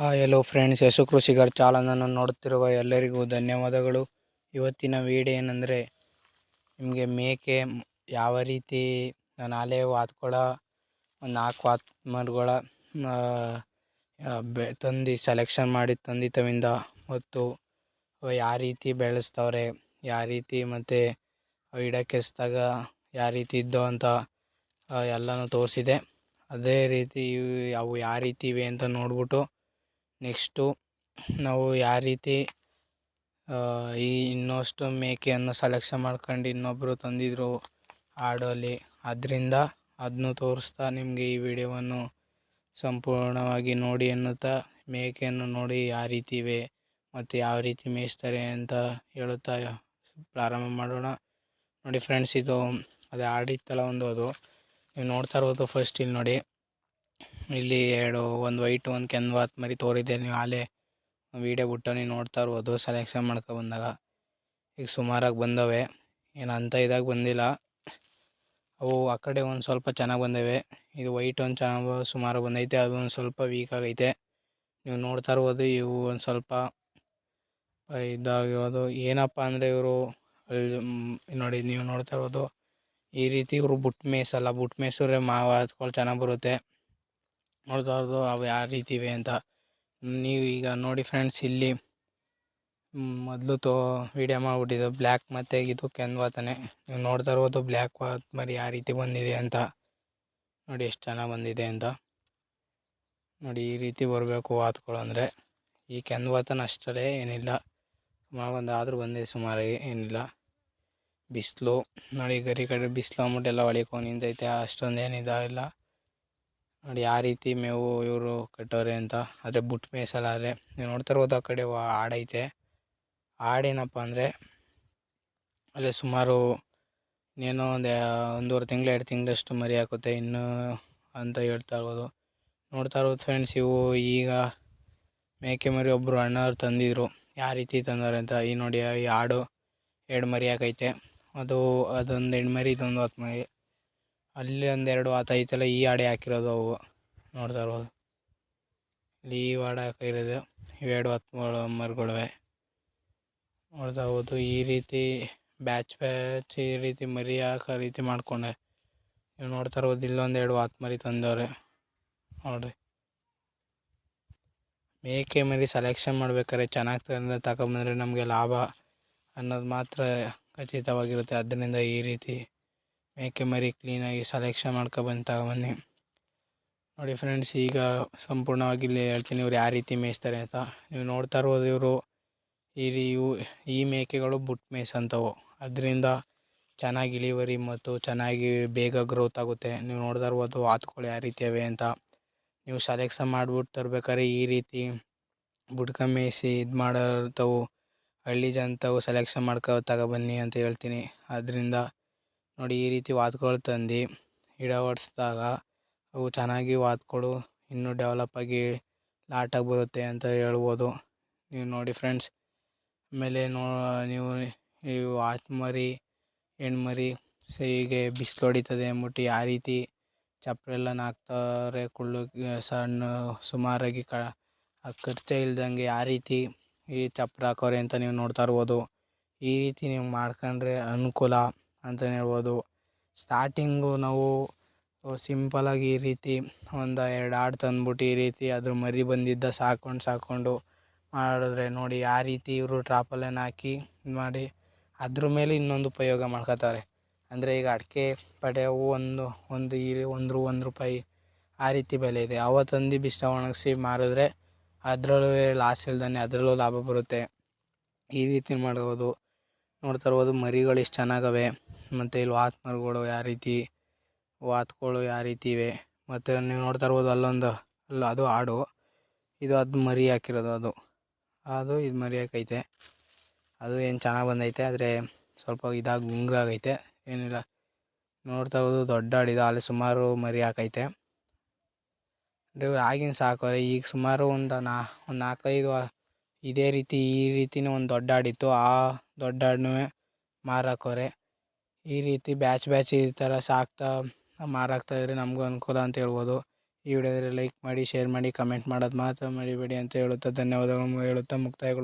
Hello friends Yashu ಕೃಷಿಕರ್ ಚಾಲನನ್ನು ನೋಡುತ್ತಿರುವ ಎಲ್ಲರಿಗೂ ಧನ್ಯವಾದಗಳು. ಇವತ್ತಿನ ವಿಡಿಯೋ ಏನಂದರೆ, ನಿಮಗೆ ಮೇಕೆ ಯಾವ ರೀತಿ ನಾಲೆ ವಾತ್ಕೊಳ, ಒಂದು ನಾಲ್ಕು ವಾತ್ಮರ್ಗಳ ಬೆ, ತಂದು ಸೆಲೆಕ್ಷನ್ ಮಾಡಿ ತಂದಿತವಿಂದ ಮತ್ತು ಯಾವ ರೀತಿ ಬೆಳೆಸ್ತವ್ರೆ, ಯಾವ ರೀತಿ ಮತ್ತು ಇಡಕ್ಕೆ ಎಸ್ದಾಗ ಯಾವ ರೀತಿ ಇದ್ದೋ ಅಂತ ಎಲ್ಲನೂ ತೋರಿಸಿದೆ. ಅದೇ ರೀತಿ ಅವು ಯಾವ ರೀತಿ ಇವೆ ಅಂತ ನೋಡ್ಬಿಟ್ಟು ನೆಕ್ಸ್ಟು ನಾವು ಯಾವ ರೀತಿ ಈ ಇನ್ನಷ್ಟು ಮೇಕೆಯನ್ನು ಸೆಲೆಕ್ಷನ್ ಮಾಡ್ಕೊಂಡು ಇನ್ನೊಬ್ಬರು ತಂದಿದ್ದರು ಆಡಲ್ಲಿ ಅದರಿಂದ ಅದನ್ನು ತೋರಿಸ್ತಾ ನಿಮಗೆ ಈ ವಿಡಿಯೋವನ್ನು ಸಂಪೂರ್ಣವಾಗಿ ನೋಡಿ ಎನ್ನುತ್ತಾ ಮೇಕೆಯನ್ನು ನೋಡಿ ಯಾವ ರೀತಿ ಇವೆ ಮತ್ತು ಯಾವ ರೀತಿ ಮೇಯಿಸ್ತಾರೆ ಅಂತ ಹೇಳುತ್ತಾ ಪ್ರಾರಂಭ ಮಾಡೋಣ. ನೋಡಿ ಫ್ರೆಂಡ್ಸ್ ಇದು ಅದು ಆಡಿತ್ತಲ್ಲ ಒಂದು ಅದು. ನೀವು ನೋಡ್ತಾ ಇರ್ಬೋದು ಫಸ್ಟ್ ಇಲ್ಲಿ ನೋಡಿ. ಇಲ್ಲಿ ಎರಡು, ಒಂದು ವೈಟ್, ಒಂದು ಕೆನ್ವಾತ್ ಮರಿ ತೋರಿದೆ. ನೀವು ಆಲೇ ವೀಡಿಯೋ ಬಿಟ್ಟು ನೀವು ನೋಡ್ತಾ ಇರ್ಬೋದು. ಸೆಲೆಕ್ಷನ್ ಮಾಡ್ಕೊ ಬಂದಾಗ. ಈಗ ಸುಮಾರಾಗಿ ಬಂದವೆ. ಏನು ಅಂತ ಇದಾಗಿ ಬಂದಿಲ್ಲ. ಅವು ಆ ಕಡೆ ಒಂದು ಸ್ವಲ್ಪ ಚೆನ್ನಾಗಿ ಬಂದಿವೆ. ಇದು ವೈಟ್ ಒಂದು ಚೆನ್ನಾಗಿ ಸುಮಾರು ಬಂದೈತೆ. ಅದು ಒಂದು ಸ್ವಲ್ಪ ವೀಕ್ ಆಗೈತೆ. ನೀವು ನೋಡ್ತಾ ಇರ್ಬೋದು, ಇವು ಒಂದು ಸ್ವಲ್ಪ ಇದಾಗಿರೋದು. ಏನಪ್ಪ ಅಂದರೆ ಇವರು ಅಲ್ಲಿ ನೋಡಿ ನೀವು ನೋಡ್ತಾ ಇರ್ಬೋದು. ಈ ರೀತಿ ಇವರು ಬುಟ್ ಮೇಯ್ಸಲ್ಲ ಬುಟ್ ಮೇಯ್ಸಿದ್ರೆ ಮಾವು ಚೆನ್ನಾಗಿ ಬರುತ್ತೆ. ನೋಡ್ತಾ ಇರೋದು ಅವು ಯಾವ ರೀತಿ ಇವೆ ಅಂತ. ನೀವು ಈಗ ನೋಡಿ ಫ್ರೆಂಡ್ಸ್ ಇಲ್ಲಿ ಮೊದಲು ತೋ ವೀಡಿಯೋ ಮಾಡಿಬಿಟ್ಟಿದ್ದು ಬ್ಲ್ಯಾಕ್ ಮತ್ತು ಇದು ಕೆಂದುವಾತನೇ ನೀವು ನೋಡ್ತಾ ಇರ್ಬೋದು ಬ್ಲ್ಯಾಕ್ ವಾತ್ ಮರಿ ಯಾವ ರೀತಿ ಬಂದಿದೆ ಅಂತ. ನೋಡಿ ಎಷ್ಟು ಚೆನ್ನಾಗಿ ಬಂದಿದೆ ಅಂತ. ನೋಡಿ ಈ ರೀತಿ ಬರಬೇಕು ವಾತ್ಗಳು ಅಂದರೆ. ಈ ಕೆನ್ವಾತನ ವಾತನ ಅಷ್ಟೇ ಏನಿಲ್ಲ. ಸುಮಾರು ಒಂದು ಆದರೂ ಬಂದಿದೆ ಸುಮಾರಾಗಿ ಏನಿಲ್ಲ. ಬಿಸಿಲು, ನೋಡಿ ಗರಿ ಕಡೆ ಬಿಸಿಲು ಅಂದ್ಬಿಟ್ಟು ಎಲ್ಲ ಹೊಳಿಕೊಂಡು ನಿಂತೈತೆ. ಅಷ್ಟೊಂದು ಏನು ಇದಾಗಿಲ್ಲ ನೋಡಿ ಯಾವ ರೀತಿ ಮೇವು ಇವರು ಕಟ್ಟೋರೆ ಅಂತ. ಆದರೆ ಬುಟ್ ಮೇಯಿಸಲಾದ್ರೆ, ನೀವು ನೋಡ್ತಾ ಇರ್ಬೋದು ಆ ಕಡೆ ಆಡೈತೆ ಆಡೇನಪ್ಪ ಅಂದರೆ, ಅಲ್ಲೇ ಸುಮಾರು ಇನ್ನೇನೋ ಒಂದು ಒಂದೂವರೆ ತಿಂಗಳು, ಎರಡು ತಿಂಗಳಷ್ಟು ಮರಿ ಹಾಕುತ್ತೆ. ಇನ್ನೂ ಅಂತ ಹೇಳ್ತಾ ಇರ್ಬೋದು. ನೋಡ್ತಾ ಇರ್ಬೋದು ಫ್ರೆಂಡ್ಸ್ ಇವು ಈಗ ಮೇಕೆ ಮರಿ ಒಬ್ಬರು ಅಣ್ಣವ್ರು ತಂದಿದ್ರು. ಯಾವ ರೀತಿ ತಂದವ್ರೆ ಅಂತ. ಈ ನೋಡಿ, ಈ ಆಡು ಎರಡು ಮರಿ ಹಾಕೈತೆ. ಅದು ಅದೊಂದು ಹೆಣ್ಮರಿ ಮರಿ, ಇದೊಂದು ಹತ್ತು ಮರಿ. ಅಲ್ಲಿ ಒಂದೆರಡು ಆತ ಐತಲ್ಲ ಈ ಆಡೆ ಹಾಕಿರೋದು ಅವು. ನೋಡ್ತಾ ಇರ್ಬೋದು. ಇಲ್ಲಿ ಈ ವಾಡ ಹಾಕಿರೋದು. ಇವೆರಡು ಹತ್ತು ಮರಿಗಳಿವೆ ನೋಡ್ತಾ ಹೋದು ಈ ರೀತಿ ಬ್ಯಾಚ್ ಬ್ಯಾಚ್ ಈ ರೀತಿ ಮರಿ ಹಾಕೋ ರೀತಿ ಮಾಡ್ಕೊಂಡೆ. ನೀವು ನೋಡ್ತಾ ಇರ್ಬೋದು ಇಲ್ಲೊಂದು ಎರಡು ವಾತ್ ಮರಿ ತಂದವ್ರೆ. ನೋಡಿರಿ. ಮೇಕೆ ಮರಿ ಸೆಲೆಕ್ಷನ್ ಮಾಡ್ಬೇಕಾದ್ರೆ ಚೆನ್ನಾಗಿ ತಂದ್ರೆ ತಗೊಂಬಂದ್ರೆ ನಮಗೆ ಲಾಭ ಅನ್ನೋದು ಮಾತ್ರ ಖಚಿತವಾಗಿರುತ್ತೆ. ಅದರಿಂದ ಈ ರೀತಿ ಮೇಕೆ ಮರಿ ಕ್ಲೀನಾಗಿ ಸೆಲೆಕ್ಷನ್ ಮಾಡ್ಕೊ ಮಾಡ್ಕೊಬಂದು ಬನ್ನಿ. ನೋಡಿ ಫ್ರೆಂಡ್ಸ್ ಈಗ ಸಂಪೂರ್ಣವಾಗಿ ಇಲ್ಲಿ ಹೇಳ್ತೀನಿ ಇವ್ರು ಯಾವ ರೀತಿ ಮೇಯಿಸ್ತಾರೆ ಅಂತ. ನೀವು ನೋಡ್ತಾ ಇರ್ಬೋದು ಇವರು. ಈ ಇವು, ಈ ಮೇಕೆಗಳು ಬುಟ್ ಮೇಯ್ಸಂಥವು ಅದರಿಂದ ಚೆನ್ನಾಗಿ ಇಳುವರಿ ಮತ್ತು ಚೆನ್ನಾಗಿ ಬೇಗ ಗ್ರೋತ್ ಆಗುತ್ತೆ. ನೀವು ನೋಡ್ತಾ ಇರ್ಬೋದು ಆತುಗಳು ಯಾವ ರೀತಿ ಅವೆ ಅಂತ. ನೀವು ಸೆಲೆಕ್ಷನ್ ಮಾಡ್ಬಿಟ್ಟು ತರ್ಬೇಕಾದ್ರೆ ಈ ರೀತಿ ಬುಡ್ಕ ಮೇಯಿಸಿ ಇದು ಮಾಡೋಂಥವು ಹಳ್ಳಿ ಜನತವು ಸೆಲೆಕ್ಷನ್ ಮಾಡ್ಕೊ ತಗೊಬನ್ನಿ ಅಂತ ಹೇಳ್ತೀನಿ. ಅದರಿಂದ ನೋಡಿ ಈ ರೀತಿ ವಾತ್ಗಳು ತಂದು ಗಿಡ ಹೊಡ್ಸ್ದಾಗ ಅವು ಚೆನ್ನಾಗಿ ವಾತ್ಗಳು ಇನ್ನೂ ಆಗಿ ಲಾಟಾಗಿ ಬರುತ್ತೆ ಅಂತ ಹೇಳ್ಬೋದು. ನೀವು ನೋಡಿ ಫ್ರೆಂಡ್ಸ್ ಆಮೇಲೆ ನೋ, ನೀವು ಈ ವಾತ್ ಮರಿ ಹೆಣ್ಣು ಮರಿ ಸೊ ಹೀಗೆ ಬಿಸಿಲು ಹೊಡಿತದೆ ಅಂದ್ಬಿಟ್ಟು ಯಾವ ರೀತಿ ಚಪ್ಪರೆಲ್ಲ ಹಾಕ್ತಾರೆ ಕುಳ್ಳು ಸಣ್ಣ ಸುಮಾರಾಗಿ ಕ ಖರ್ಚೇ ಇಲ್ದಂಗೆ ಯಾವ ರೀತಿ ಈ ಚಪ್ಪರ ಹಾಕೋರೆ ಅಂತ ನೀವು ನೋಡ್ತಾ ಇರ್ಬೋದು. ಈ ರೀತಿ ನೀವು ಮಾಡ್ಕೊಂಡ್ರೆ ಅನುಕೂಲ. ಅಂತಲೇ ಹೇಳ್ಬೋದು. ಸ್ಟಾರ್ಟಿಂಗು ನಾವು ಸಿಂಪಲಾಗಿ ಈ ರೀತಿ ಒಂದು ಎರಡು ಆಡು ತಂದ್ಬಿಟ್ಟು ಈ ರೀತಿ ಅದ್ರ ಮರಿ ಬಂದಿದ್ದ ಸಾಕೊಂಡು ಸಾಕೊಂಡು ಮಾಡಿದ್ರೆ ನೋಡಿ ಆ ರೀತಿ ಇವರು ಟ್ರಾಪಲನ್ನು ಹಾಕಿ ಇದು ಮಾಡಿ ಅದ್ರ ಮೇಲೆ ಇನ್ನೊಂದು ಉಪಯೋಗ ಮಾಡ್ಕೊತಾರೆ. ಅಂದರೆ ಈಗ ಅಡಿಕೆ ಪಡೆ ಅವು ಒಂದು ಒಂದು ಈ ಒಂದು ರೂ, ಒಂದು ರೂಪಾಯಿ ಆ ರೀತಿ ಬೆಲೆ ಇದೆ. ಅವು ತಂದು ಬಿಸಿಲು ಒಣಗಿಸಿ ಮಾರಿದ್ರೆ ಅದರಲ್ಲೂ ಲಾಸ್ ಇಲ್ದೇ ಅದರಲ್ಲೂ ಲಾಭ ಬರುತ್ತೆ. ಈ ರೀತಿ ಮಾಡ್ಬೋದು. ನೋಡ್ತಾ ಇರ್ಬೋದು ಮರಿಗಳು ಎಷ್ಟು ಚೆನ್ನಾಗವೆ. ಮತ್ತು ಇಲ್ಲಿ ವಾಚ್ ಮರಗಳು ಯಾವ ರೀತಿ ವಾತ್ಗಳು ಯಾವ ರೀತಿ ಇವೆ. ಮತ್ತು ನೀವು ನೋಡ್ತಾ ಇರ್ಬೋದು ಅಲ್ಲೊಂದು, ಅಲ್ಲ ಅದು ಆಡು. ಇದು ಅದು ಮರಿ ಹಾಕಿರೋದು ಅದು. ಅದು ಇದು ಮರಿ ಹಾಕೈತೆ. ಅದು ಏನು ಚೆನ್ನಾಗಿ ಬಂದೈತೆ, ಆದರೆ ಸ್ವಲ್ಪ ಇದಾಗಿ ಗುಂಗ್ರಾಗೈತೆ ಏನಿಲ್ಲ. ನೋಡ್ತಾ ಇರೋದು ದೊಡ್ಡ ಆಡಿದ ಅಲ್ಲಿ ಸುಮಾರು ಮರಿ ಹಾಕೈತೆ. ಆಗಿನ ಸಾಕೋರೆ ಈಗ ಸುಮಾರು ಒಂದು ನಾ, ಒಂದು ನಾಲ್ಕೈದು ಇದೇ ರೀತಿ ಈ ರೀತಿನೇ ಒಂದು ದೊಡ್ಡ ಆಡಿತ್ತು. ಆ ದೊಡ್ಡ ಆಡನ್ನೂ ಮಾರಾಕವ್ರೆ ಈ ರೀತಿ ಬ್ಯಾಚ್ ಬ್ಯಾಚ್ ಈ ಥರ ಸಾಕ್ತಾ ಮಾರಾಕ್ತಾ ಇದ್ರೆ ನಮಗೂ ಅನುಕೂಲ ಅಂತ ಹೇಳ್ಬೋದು. ಈ ವಿಡಿಯೋದಲ್ಲಿ ಲೈಕ್ ಮಾಡಿ ಶೇರ್ ಮಾಡಿ ಕಮೆಂಟ್ ಮಾಡೋದು ಮಾತ್ರ ಮರಿಬೇಡಿ ಅಂತ ಹೇಳುತ್ತಾ ಧನ್ಯವಾದಗಳನ್ನು ಹೇಳುತ್ತಾ ಮುಕ್ತಾಯಗೊಳ್ಳುತ್ತೇನೆ